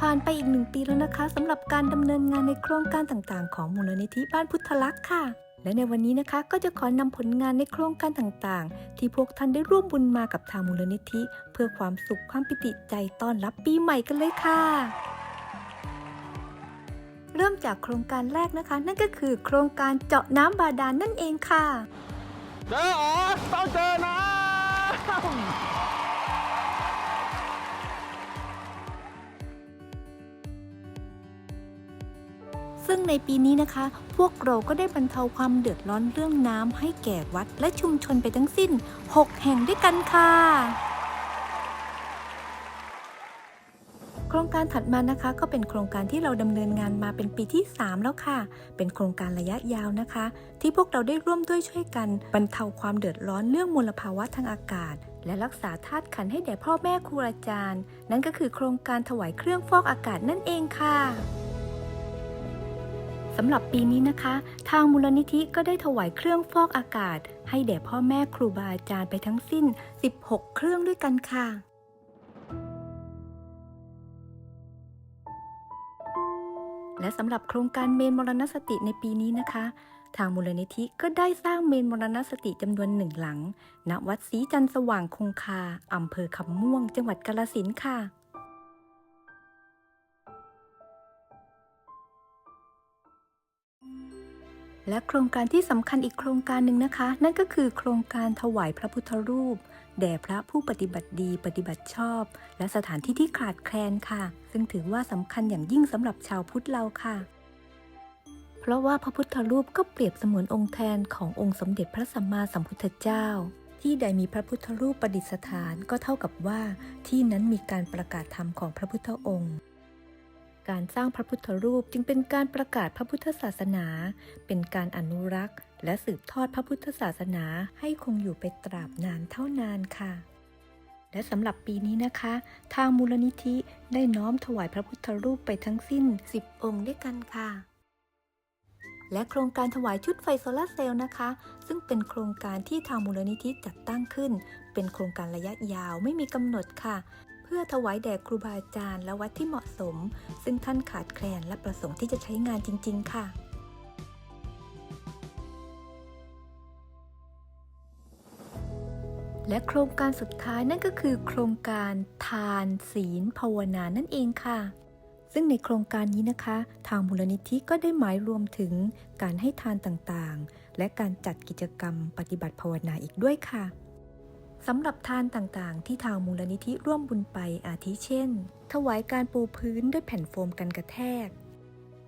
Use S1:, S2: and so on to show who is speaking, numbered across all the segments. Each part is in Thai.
S1: ผ่านไปอีกหนึ่งปีแล้วนะคะสำหรับการดำเนินงานในโครงการต่างๆ ของมูลนิธิบ้านพุทธลักษ์ค่ะ และในวันนี้นะคะก็จะขอนำผลงานในโครงการต่างๆ ที่พวกท่านได้ร่วมบุญมากับทางมูลนิธิ เพื่อความสุขความปิติใจต้อนรับปีใหม่กันเลยค่ะ เริ่มจากโครงการแรกนะคะ นั่นก็คือ โครงการเจาะน้ำบาดาลนั่นเองค่ะ
S2: เจออ๋อต้องเจอนะ
S1: ซึ่งในปีนี้นะคะ พวกเราก็ได้บรรเทาความเดือดร้อนเรื่องน้ำให้แก่วัดและชุมชนไปทั้งสิ้น 6 แห่งด้วยกันค่ะ โครงการถัดมานะคะ ก็เป็นโครงการที่เราดำเนินงานมาเป็นปีที่ 3 แล้วค่ะ เป็นโครงการระยะยาวนะคะ ที่พวกเราได้ร่วมด้วยช่วยกันบรรเทาความเดือดร้อนเรื่องมลภาวะทางอากาศและรักษาธาตุขันให้แด่พ่อแม่ครูอาจารย์ นั่นก็คือโครงการถวายเครื่องฟอกอากาศนั่นเองค่ะำหรับปีนี้นะคะ ทางมูลนิธิก็ได้ถวายเครื่องฟอกอากาศ ให้แด่พ่อแม่ครูบาอาจารย์ไปทั้งสิ้น 16 เครื่องด้วยกันค่ะ และสำหรับโครงการเมนมรณสติในปีนี้นะคะ ทางมูลนิธิก็ได้สร้างเมนมรณสติจำนวนหนึ่งหลัง ณ วัดศรีจันทร์สว่างคงคาอำเภอคำม่วง จังหวัดกาฬสินธุ์ค่ะ และโครงการที่สำคัญอีกโครงการหนึ่งนะคะ นั่นก็คือโครงการถวายพระพุทธรูป แด่พระผู้ปฏิบัติดีปฏิบัติชอบ และสถานที่ที่ขาดแคลนค่ะ ซึ่งถือว่าสำคัญอย่างยิ่งสำหรับชาวพุทธเราค่ะ เพราะว่าพระพุทธรูปก็เปรียบเสมือนองค์แทนขององค์สมเด็จพระสัมมาสัมพุทธเจ้า ที่ใดมีพระพุทธรูปประดิษฐานก็เท่ากับว่าที่นั้นมีการประกาศธรรมของพระพุทธองค์ การสร้างพระพุทธรูปจึงเป็นการประกาศพระพุทธศาสนา เป็นการอนุรักษ์ และสืบทอดพระพุทธศาสนาให้คงอยู่ไปตราบนานเท่านานค่ะ และสำหรับปีนี้นะคะ ทางมูลนิธิได้น้อมถวายพระพุทธรูปไปทั้งสิ้น 10 องค์ด้วยกันค่ะ และโครงการถวายชุดไฟโซลาร์เซลล์นะคะ ซึ่งเป็นโครงการที่ทางมูลนิธิจัดตั้งขึ้น เป็นโครงการระยะยาวไม่มีกำหนดค่ะ พื่อถวายแด่ครูบาอาจารย์และวัดที่เหมาะสม ซึ่งท่านขาดแคลนและประสงค์ที่จะใช้งานจริง ๆ ค่ะและโครงการสุดท้ายนั่นก็คือ โครงการทานศีลภาวนานั่นเองค่ะ ซึ่งในโครงการนี้นะคะ ทางมูลนิธิก็ได้หมายรวมถึงการให้ทานต่างๆ และการจัดกิจกรรมปฏิบัติภาวนาอีกด้วยค่ะ สำหรับทานต่างๆ ที่ทางมูลนิธิร่วมบุญไปอาทิเช่น ถวายการปูพื้นด้วยแผ่นโฟมกันกระแทก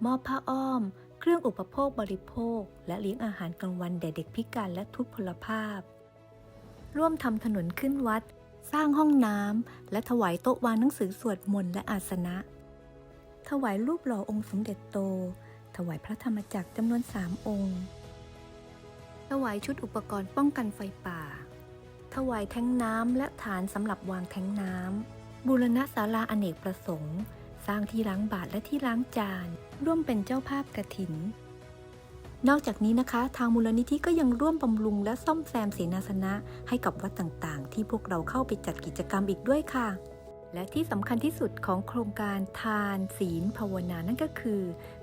S1: มอบผ้าอ้อม เครื่องอุปโภคบริโภค และเลี้ยงอาหารกลางวันแด่เด็กพิการและทุพพลภาพ ร่วมทำถนนขึ้นวัด สร้างห้องน้ำและถวายโต๊ะวางหนังสือสวดมนต์และอาสนะ ถวายรูปหล่อองค์สมเด็จโต ถวายพระธรรมจักรจำนวนสามองค์ ถวายชุดอุปกรณ์ป้องกันไฟป่า ถวายแท้งน้ำและฐานสำหรับวางแท้งน้ำบูรณะศาลาอเนกประสงค์ สร้างที่ล้างบาทและที่ล้างจาน ร่วมเป็นเจ้าภาพกระถิน นอกจากนี้นะคะ ทางมูลนิธิก็ยังร่วมบำรุงและซ่อมแซมเสนาสนะ ให้กับวัดต่างๆ ที่พวกเราเข้าไปจัดกิจกรรมอีกด้วยค่ะและที่สำคัญที่สุดของโครงการทานศีลภาวนานั่นก็คือ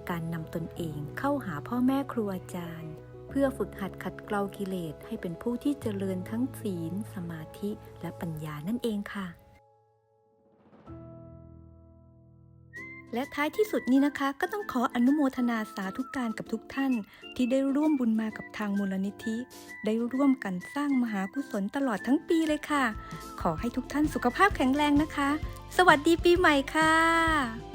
S1: การนำตนเองเข้าหาพ่อแม่ครูอาจารย์ เพื่อฝึกหัดขัดเกลากิเลสให้เป็นผู้ที่เจริญทั้งศีล สมาธิและปัญญานั่นเองค่ะ และท้ายที่สุดนี้นะคะ ก็ต้องขออนุโมทนาสาธุการกับทุกท่าน ที่ได้ร่วมบุญมากับทางมูลนิธิ ได้ร่วมกันสร้างมหากุศลตลอดทั้งปีเลยค่ะ ขอให้ทุกท่านสุขภาพแข็งแรงนะคะ สวัสดีปีใหม่ค่ะ